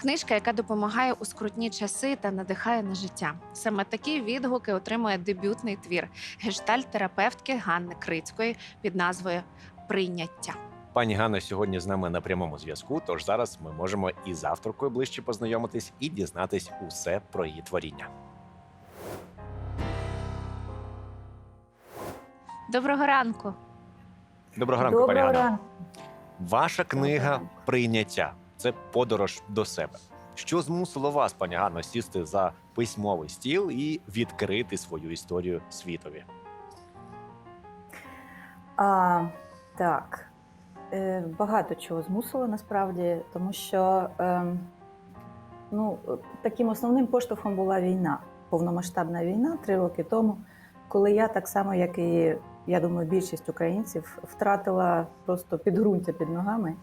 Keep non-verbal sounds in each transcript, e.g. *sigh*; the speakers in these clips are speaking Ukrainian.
Книжка, яка допомагає у скрутні часи та надихає на життя. Саме такі відгуки отримує дебютний твір гештальт-терапевтки Ганни Крицької під назвою Прийняття. Пані Ганна сьогодні з нами на прямому зв'язку. Тож зараз ми можемо і з авторкою ближче познайомитись і дізнатись усе про її творіння. Доброго ранку! Доброго ранку, пані Доброго Ганна. ранку. Ваша книга. Прийняття це подорож до себе. Що змусило вас, пані Ганно, сісти за письмовий стіл і відкрити свою історію світові? А, так. Е, багато чого змусило насправді, тому що е, ну, таким основним поштовхом була війна, повномасштабна війна три роки тому, коли я так само, як і я думаю, більшість українців втратила просто підґрунтя під ногами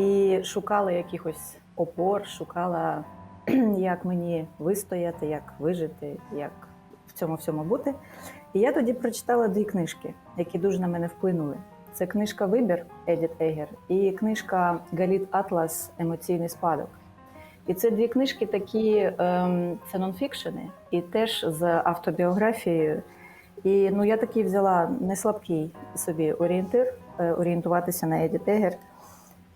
і шукала якихось опор, шукала, *clears throat* як мені вистояти, як вижити, як в цьому всьому бути. І я тоді прочитала дві книжки, які дуже на мене вплинули. Це книжка Вибір Едіт Егер і книжка Галіт Атлас Емоційний спадок. І це дві книжки такі, ем, це нонфікшени, і теж з автобіографією. І ну, я такий взяла не слабкий собі орієнтир, е, орієнтуватися на Едіт Егер.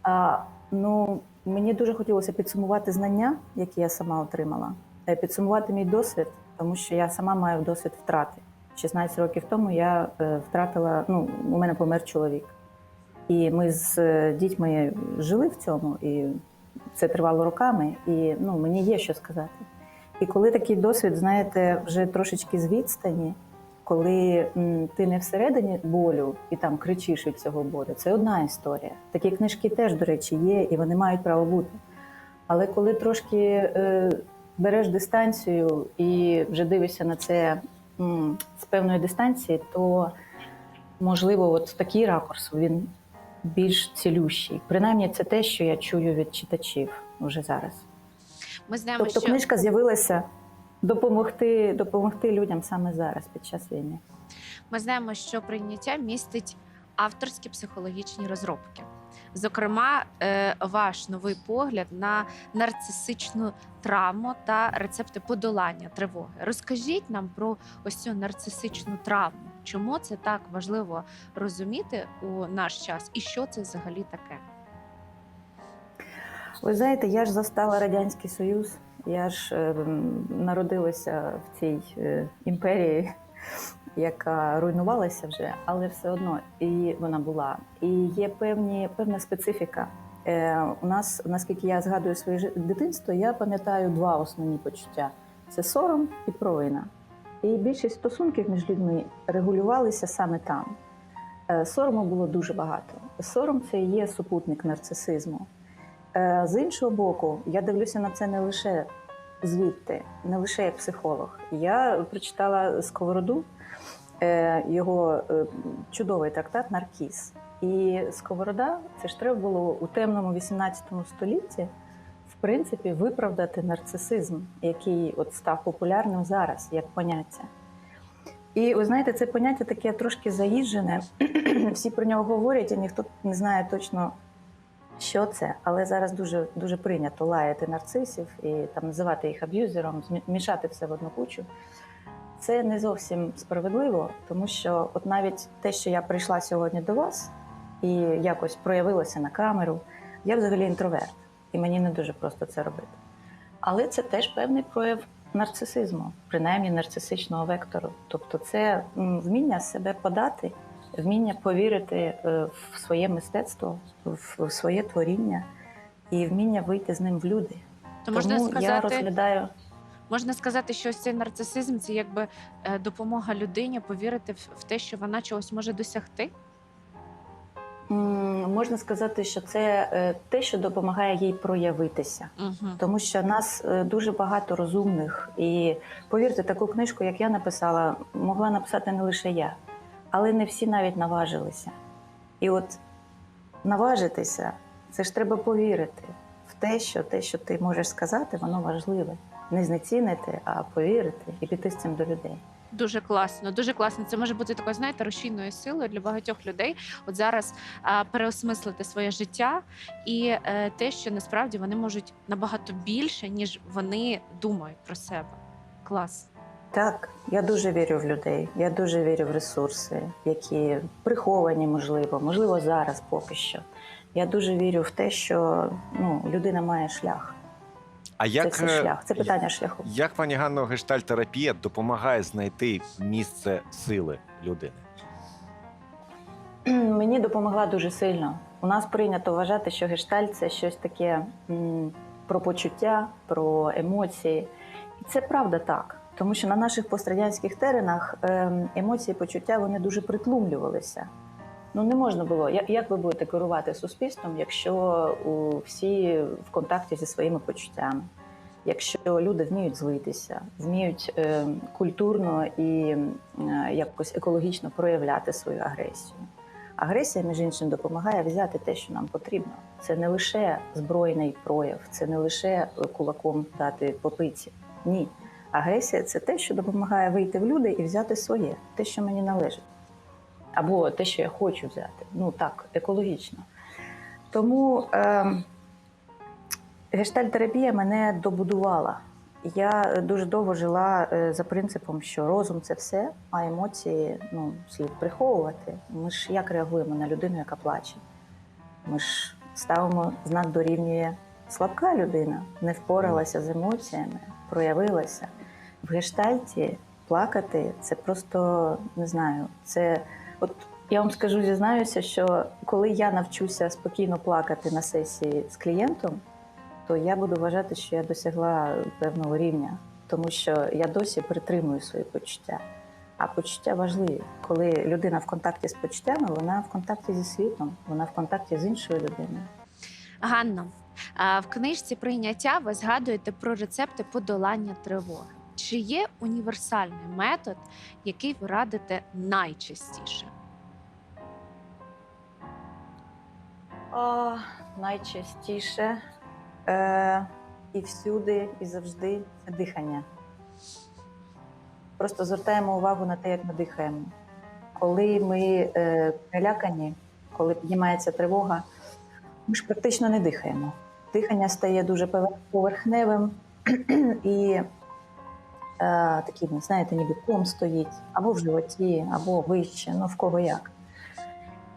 А, ну, мені дуже хотілося підсумувати знання, які я сама отримала, підсумувати мій досвід, тому що я сама маю досвід втрати. 16 років тому я е, втратила, ну, у мене помер чоловік. І ми з е, дітьми жили в цьому, і це тривало роками, і ну, мені є що сказати. І коли такий досвід, знаєте, вже трошечки з відстані, коли м, ти не всередині болю і там кричиш від цього болю, це одна історія. Такі книжки теж, до речі, є, і вони мають право бути. Але коли трошки е, береш дистанцію і вже дивишся на це м, з певної дистанції, то можливо, от такий ракурс він більш цілющий. Принаймні, це те, що я чую від читачів вже зараз. Ми знаємо, Тобто що книжка з'явилася допомогти, допомогти людям саме зараз, під час війни. ми знаємо, що прийняття містить авторські психологічні розробки. Зокрема, е, ваш новий погляд на нарцисичну травму та рецепти подолання тривоги. Розкажіть нам про ось цю нарцисичну травму. Чому це так важливо розуміти у наш час, і що це взагалі таке? Ви знаєте, я ж застала Радянський Союз, я ж е, народилася в цій е, імперії, яка руйнувалася вже, але все одно і вона була. І є певні, певна специфіка. Е, у нас, наскільки я згадую своє дитинство, я пам'ятаю два основні почуття: це сором і провина. І більшість стосунків між людьми регулювалися саме там. Сорому було дуже багато. Сором це є супутник нарцисизму. Е, З іншого боку, я дивлюся на це не лише звідти, не лише як психолог. Я прочитала Сковороду, е, його е, чудовий трактат Наркіз. І Сковорода, це ж треба було у темному 18 столітті, в принципі, виправдати нарцисизм, який от став популярним зараз як поняття. І ви знаєте, це поняття таке трошки заїжджене. *clears throat* Всі про нього говорять, і ніхто не знає точно, що це, але зараз дуже дуже прийнято лаяти нарцисів і там називати їх аб'юзером, мішати все в одну кучу. Це не зовсім справедливо, тому що от навіть те, що я прийшла сьогодні до вас і якось проявилася на камеру, я взагалі інтроверт, і мені не дуже просто це робити. Але це теж певний прояв нарцисизму, принаймні нарцисичного вектору. Тобто, це вміння себе подати, вміння повірити е, в своє мистецтво, в своє творіння і вміння вийти з ним в люди. То можна Тому я розглядаю. можна сказати, що ось цей нарцисизм це якби е, допомога людині повірити в, те, що вона чогось може досягти. Можна сказати, що це е, те, що допомагає їй проявитися. Угу. Тому що нас дуже багато розумних, і повірте, таку книжку, як я написала, могла написати не лише я, але не всі навіть наважилися. І от наважитися, це ж треба повірити в те, що те, що ти можеш сказати, воно важливе. Не знецінити, а повірити і піти з цим до людей. Дуже класно, дуже класно. Це може бути такою, знаєте, рушійною силою для багатьох людей. От зараз а, переосмислити своє життя і е, те, що насправді вони можуть набагато більше, ніж вони думають про себе. Клас. Так, я дуже вірю в людей. Я дуже вірю в ресурси, які приховані, можливо, можливо, зараз поки що. Я дуже вірю в те, що ну, людина має шлях. А як, все е, шлях, це питання шляху. як пані Ганно, гештальтерапія допомагає знайти місце сили людини? *clears throat* Мені допомогла дуже сильно. У нас прийнято вважати, що гештальт це щось таке м, про почуття, про емоції. І це правда так. Тому що на наших пострадянських теренах ем, емоції, почуття вони дуже притлумлювалися. Ну не можна було. Як ви будете керувати суспільством, якщо всі в контакті зі своїми почуттями? Якщо люди вміють злитися, вміють е, культурно і е, якось екологічно проявляти свою агресію. Агресія, між іншим, допомагає взяти те, що нам потрібно. Це не лише збройний прояв, це не лише кулаком дати по пиці. Ні. Агресія це те, що допомагає вийти в люди і взяти своє, те, що мені належить. Або те, що я хочу взяти. Ну так, екологічно. Тому е, гештальтерапія мене добудувала. Я дуже довго жила е, за принципом, що розум це все, а емоції ну, слід приховувати. Ми ж як реагуємо на людину, яка плаче? Ми ж ставимо знак дорівнює слабка людина, не впоралася з емоціями, проявилася. В гештальті плакати це просто не знаю. Це от я вам скажу, зізнаюся, що коли я навчуся спокійно плакати на сесії з клієнтом, то я буду вважати, що я досягла певного рівня, тому що я досі притримую свої почуття. А почуття важливі. Коли людина в контакті з почуттями, вона в контакті зі світом, вона в контакті з іншою людиною. Ганно, в книжці прийняття ви згадуєте про рецепти подолання тривоги. Чи є універсальний метод, який ви радите найчастіше? О, найчастіше е, і всюди, і завжди це дихання. Просто звертаємо увагу на те, як ми дихаємо. Коли ми е, перелякані, коли піднімається тривога, ми ж практично не дихаємо. Дихання стає дуже поверхневим *clears throat* і таким, знаєте, ніби ком стоїть або в животі, або вище, ну в кого як.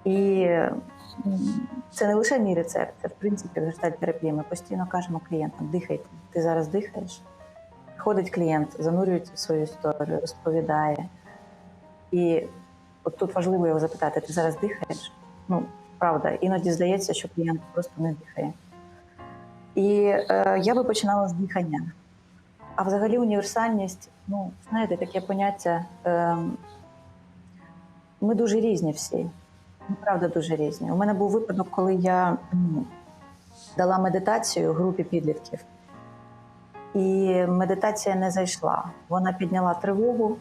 І це не лише мій рецепт, це в принципі в гештальт-терапії. Ми постійно кажемо клієнтам: дихайте, ти зараз дихаєш. Ходить клієнт, занурюється в свою історію, розповідає. І от тут важливо його запитати: ти зараз дихаєш? Ну, правда, іноді здається, що клієнт просто не дихає. І е, я би починала з дихання. А взагалі універсальність, ну, знаєте, таке поняття. Е, ми дуже різні всі. Ми правда дуже різні. У мене був випадок, коли я дала медитацію групі підлітків, і медитація не зайшла. Вона підняла тривогу,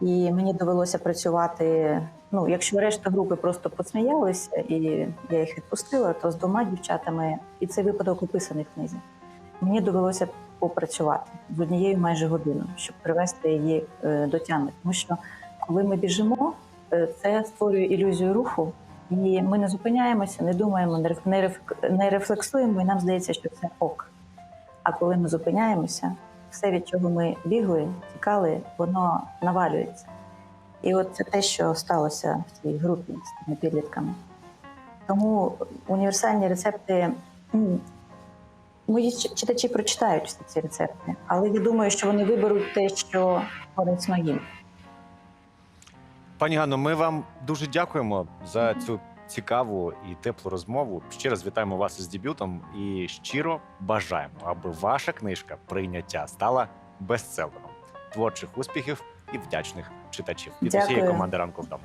і мені довелося працювати. Ну, якщо решта групи просто посміялися, і я їх відпустила, то з двома дівчатами, і цей випадок описаний в книзі. Мені довелося попрацювати з однією майже годину, щоб привести її е, до тями. Тому що коли ми біжимо, е, це створює ілюзію руху, і ми не зупиняємося, не думаємо, не реф- не рефлексуємо, і нам здається, що це ок. А коли ми зупиняємося, все, від чого ми бігли, тікали, воно навалюється. І от це те, що сталося в цій групі з тими підлітками. Тому універсальні рецепти. Мої читачі прочитають всі ці рецепти, але я думаю, що вони виберуть те, що корисно їм. Пані Ганно, ми вам дуже дякуємо за цю цікаву і теплу розмову. Ще раз вітаємо вас із дебютом і щиро бажаємо, аби ваша книжка прийняття стала бестселером. Творчих успіхів і вдячних читачів від усієї команди ранку вдома.